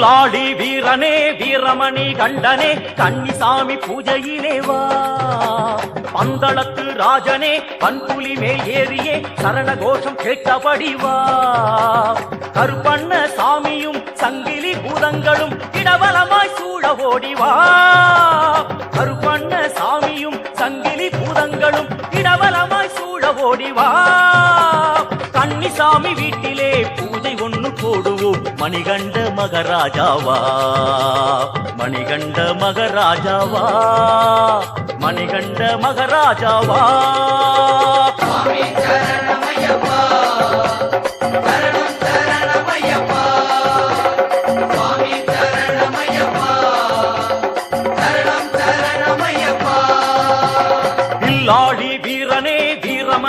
வில்லாடி வீரனே வீரமணி கண்டனே கன்னிசாமி பூஜையிலே வா. பந்தளத்து ராஜனே பன்புலி மேல் ஏறியே சரண கோஷம் கேட்டபடி வா. கருப்பண்ண சாமியும் சங்கிலி பூதங்களும் இடவலமாய் சூழ ஓடிவா கருப்பண்ண சாமியும் சங்கிலி பூதங்களும் இடவலமாய் சூழ ஓடிவா கன்னிசாமி வீட்டில் மணிகண்ட மகராஜாவா? மணிகண்ட மகராஜாவா? மணிகண்ட மகராஜாவா?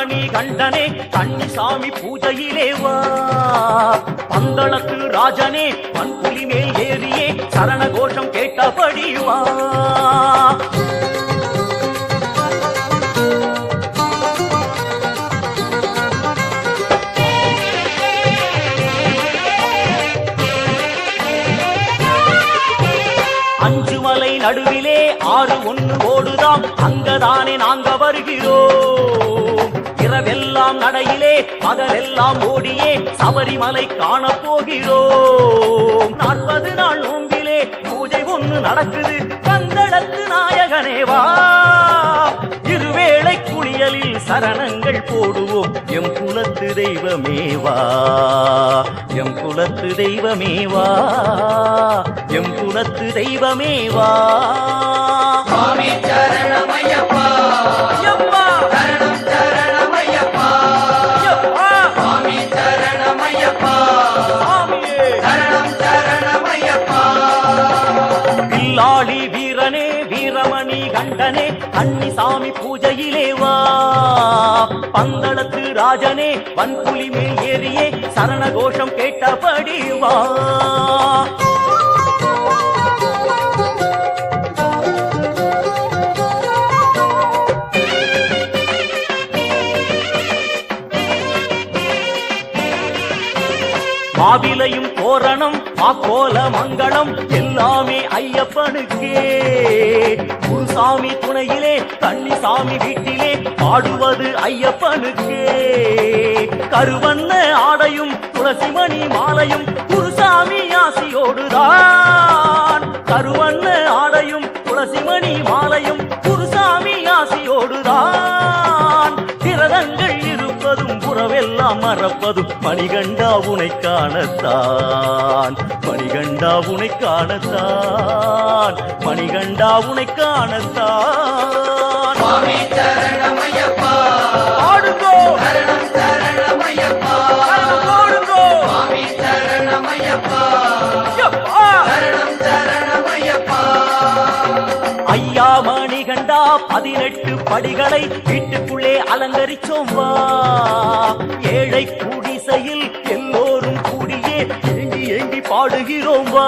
வீரமணி கண்டனே கண்ணி சாமி பூஜையிலே வா. பந்தளத்து ராஜனே பன்புலி மேல் ஏறியே சரண கோஷம் கேட்டபடி வா. அஞ்சு மலை நடுவிலே ஆறு ஒன்று ஓடுதாம். அங்கதானே நாங்க வருகிறோம். இரவெல்லாம் நடையிலே பகலெல்லாம் ஓடியே சபரிமலை காண போகிறோம். நாற்பது நாள் நோம்பிலே பூஜை ஒண்ணு நடக்குது பந்தளத்து நாயகனேவா இருவேளை குளியலில் சரணங்கள் போடுவோம். எம் குலத்து தெய்வமேவா எம் குலத்து தெய்வமேவா எம் குலத்து தெய்வமேவா வீரமணி கண்டனே கன்னிசாமி பூஜையிலே வா. பந்தளத்து ராஜனே வன்புலி மேல் ஏறியே சரண கோஷம் கேட்டபடி வா. மாவிலையும் தோரணம் மாக்கோல மங்களம் எல்லாமே ஐயப்பனுக்கே. குருசாமி துணையிலே கன்னிசாமி வீட்டிலே பாடுவது ஐயப்பனுக்கே. கருவண்ண ஆடையும் துளசிமணி மாலையும் குருசாமி ஆசியோடுதான். கருவண்ண ஆடையும் துளசிமணி மாலையும் குருசாமி ஆசியோடுதான். திரதங்கள் இருப்பதும் புறவெல்லாம் மறப்பதும் மணிகண்டா உனை காணத்தான். மணிகண்டா உனை காணத்தான். சுவாமி சரணமையப்பா ஐயப்பா! சரணம் சரணமையப்பா ஐயா மணிகண்டா பதினெட்டு படிகளை வீட்டுக்குள்ளே அலங்கரிச்சோம் வா. ஏழை குடிசையில் பாடுகிறோம் வா.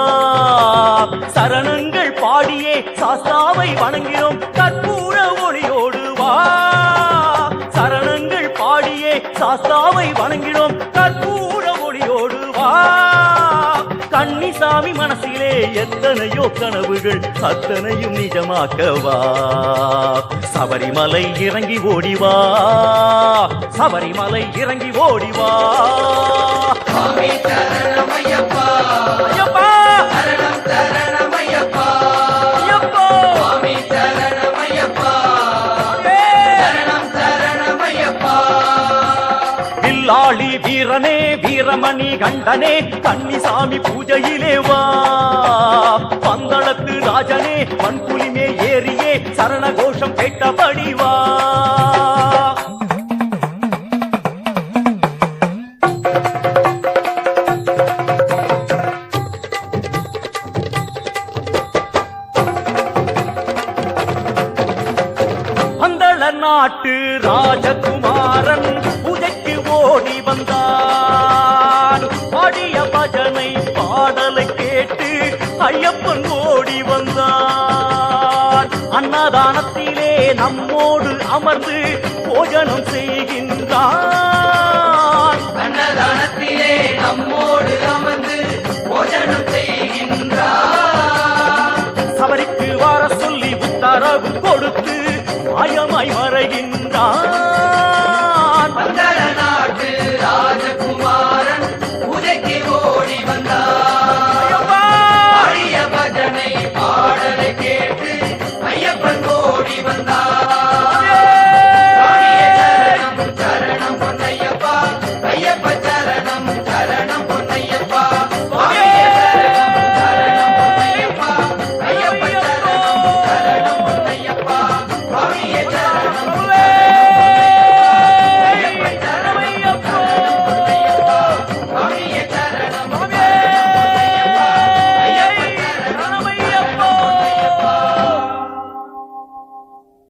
சரணங்கள் பாடியே சாஸ்தாவை வணங்கிறோம் கற்பூர ஒளியோடு வா. சரணங்கள் பாடியே சாஸ்தாவை வணங்கிறோம் கற்பூர ஒளியோடு வா. கன்னிசாமி மனசிலே எத்தனையோ கனவுகள் அத்தனையும் நிஜமாக்கவா. சபரிமலை இறங்கி ஓடிவா. சபரிமலை இறங்கி ஓடிவா. வீரனே வீரமணி கண்டனே கன்னிசாமி பூஜையிலே வா. ராஜகுமாரன் பூஜைக்கு ஓடி வந்தான். பாடிய பஜனை பாடலை கேட்டு ஐயப்பன் ஓடி வந்தான். அன்னதானத்திலே நம்மோடு அமர்ந்து போஜனம் செய்கின்றான். அன்னதானத்திலே நம்மோடு அமர்ந்து போஜனம் செய்கின்றார் சபரிக்கு வர சொல்லி உத்தரவு கொடுத்து மாயமாய் மறைகின்றான். சரண